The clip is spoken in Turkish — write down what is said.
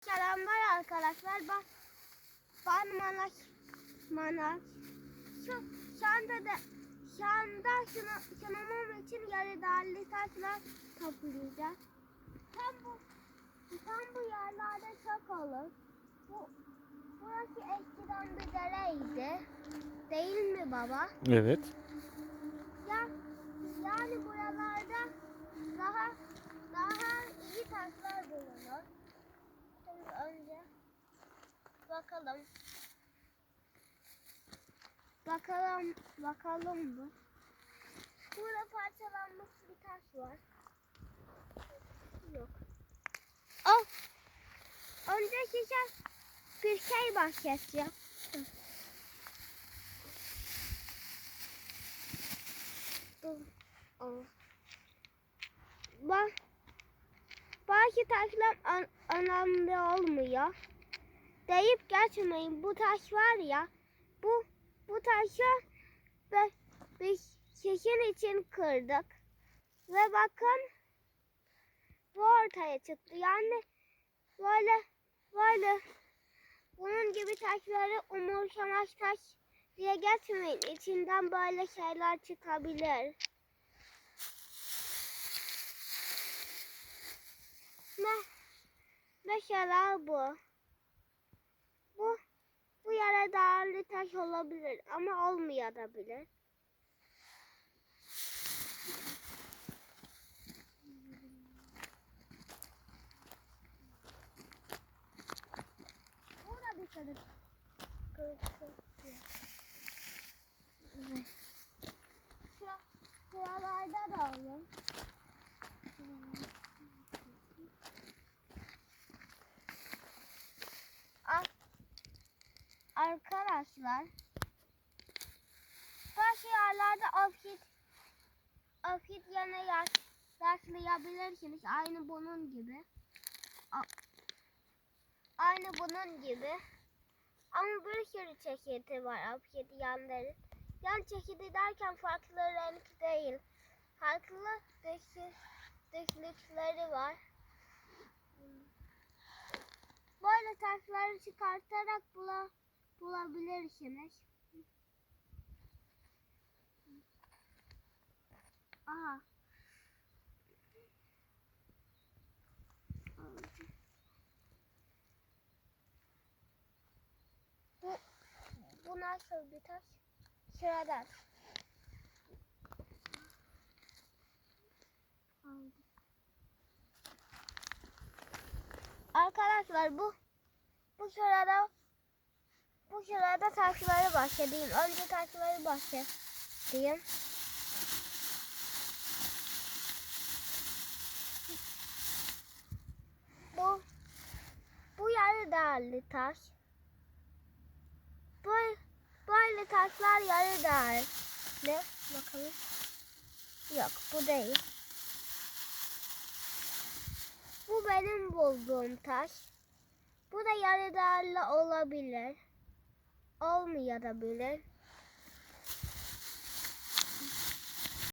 Selamlar arkadaşlar. Ben, ben Manak. Manak. Şu, şu anda da şu anda şunu, sunumum için yarı değerli taşlar toplayacağız. Tam bu tam bu yerlerde çok olur. Bu burası eskiden bir dereydi. Değil mi baba? Evet. Ya yani buralarda daha daha iyi taşlar bulunur. Şimdi önce bakalım. Bakalım bakalım bu. Burada parçalanmış bir taş var. Yok. Oh. Önce size bir şey bahsedeceğim. Bak. Belki taşlar an önemli olmuyor. Deyip geçmeyin. Bu taş var ya. Bu bu taşı ve biz şişin için kırdık. Ve bakın bu ortaya çıktı. Yani böyle böyle bunun gibi taşları umursamaz taş diye geçmeyin. İçinden böyle şeyler çıkabilir. Ne? Mesela bu. Bu bu yere değerli taş olabilir ama olmayabilir. Burada bir kırık. Kırık kırık. Evet. Şura, şuralarda da olur. Ar- Arkadaşlar bazı yerlerde afit afit yana yaş, yaşlayabilirsiniz. Aynı bunun gibi. A- Aynı bunun gibi. Ama bir sürü çeşidi var afit yanların. Yan çeşidi derken farklı renk değil. Farklı dışı, dışlıkları var. Böyle taşları çıkartarak bula, bulabilirsiniz. Aha. Bu, bu nasıl bir taş? Sıradan. Arkadaşlar bu bu sırada bu sırada taşları bahsedeyim. Önce taşları bahsedeyim. Bu bu yarı değerli taş. Bu böyle taşlar yarı değerli. Bakalım. Yok bu değil. Bu benim bulduğum taş. Bu da yarı değerli olabilir. Olmayabilir.